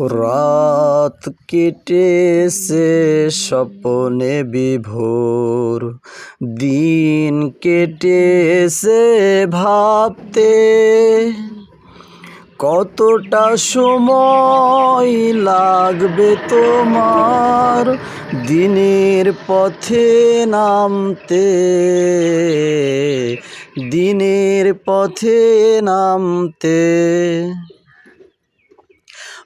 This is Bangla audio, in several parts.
রাত কেটেছে স্বপনে বিভোর। দিন কেটেছে ভাবতে। কতটা সময় লাগবে তোমার দিনের পথে নামতে? দিনের পথে নামতে।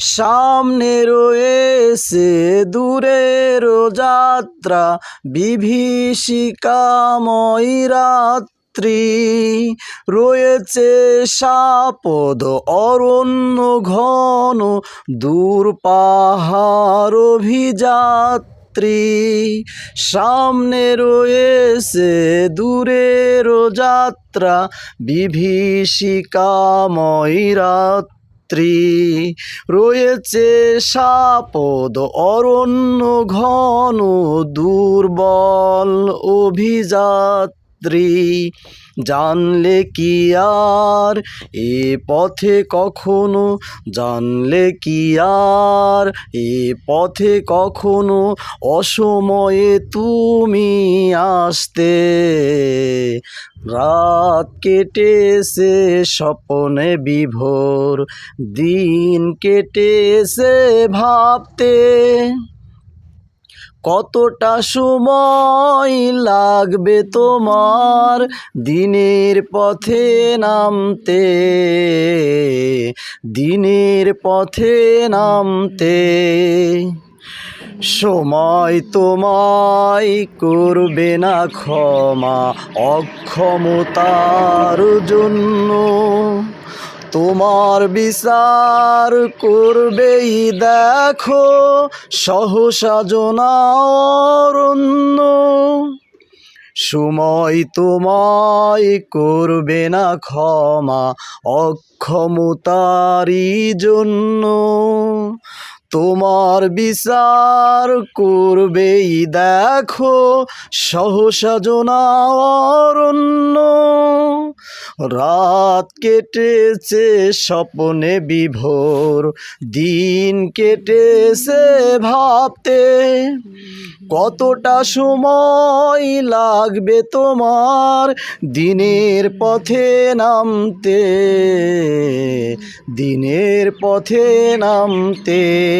সামনে রয়েছে দূরের যাত্রা বিভীষিকাময় রাত্রি। রয়েছে সাপদ, অরণ্য ঘন, দূর পাহাড় অভিযাত্রী। সামনে রয়েছে দূরের যাত্রা বিভীষিকাময় রাত্রি। রাত্রি রয়েছে সাপদ অরণ্য ঘন দুর্বল অভিযাত্রী জানলে কি আর? এ পথে কখনো জানলে কি আর? এ পথে কখনো অসময়ে তুমি আসতে। রাত কেটেছে স্বপনে বিভোর, দিন কেটেছে ভাবতে। কতটা সময় লাগবে তোমার দিনের পথে নামতে? দিনের পথে নামতে। সময় তোমায় করবে না ক্ষমা, অক্ষমতার জন্য। তোমার বিচার করবেই দেখো সহসা জনারণ্য। সময় তোমায় করবে না ক্ষমা অক্ষমতারই জন্য। তোমার বিচার করবেই, দেখো সহসা জনারণ্য রাত কেটেছে স্বপনে বিভোর, দিন কেটেছে ভাবতে। কতটা সময় লাগবে তোমার দিনের পথে নামতে? দিনের পথে নামতে।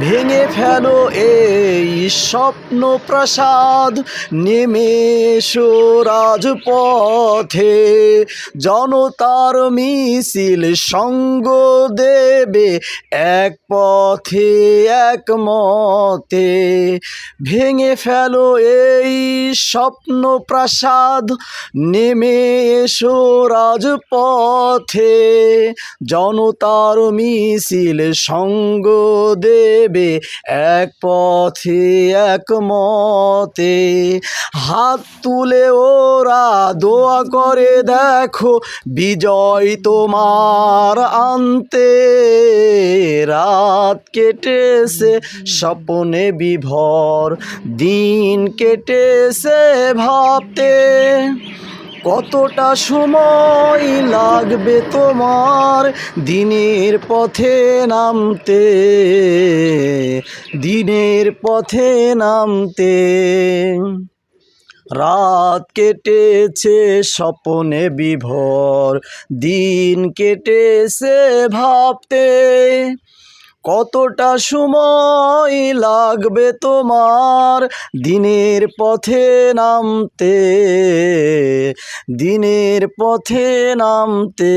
ভেঙে ফেলো এই স্বপ্ন প্রসাদ। নেমে রাজপথে, জনতার মিছিল সঙ্গ দেবে এক পথে, এক মতে। ভেঙে ফেলো এই স্বপ্ন প্রাসাদ নেমে রাজপথে। জনতার মিছিল সঙ্গ দেবে এক পথে, এক মতে। হাত তুলে ওরা দোয়া করে, দেখো, বিজয় তোমার আনতে। রাত কেটেছে, স্বপনে বিভর। দিন কেটেছে ভাবতে। কতটা সময় লাগবে তোমার দিনের পথে নামতে? দিনের পথে নামতে। রাত কেটেছে স্বপনে বিভোর, দিন কেটেছে ভাবতে। কতটা সময় লাগবে তোমার দিনের পথে নামতে? দিনের পথে নামতে?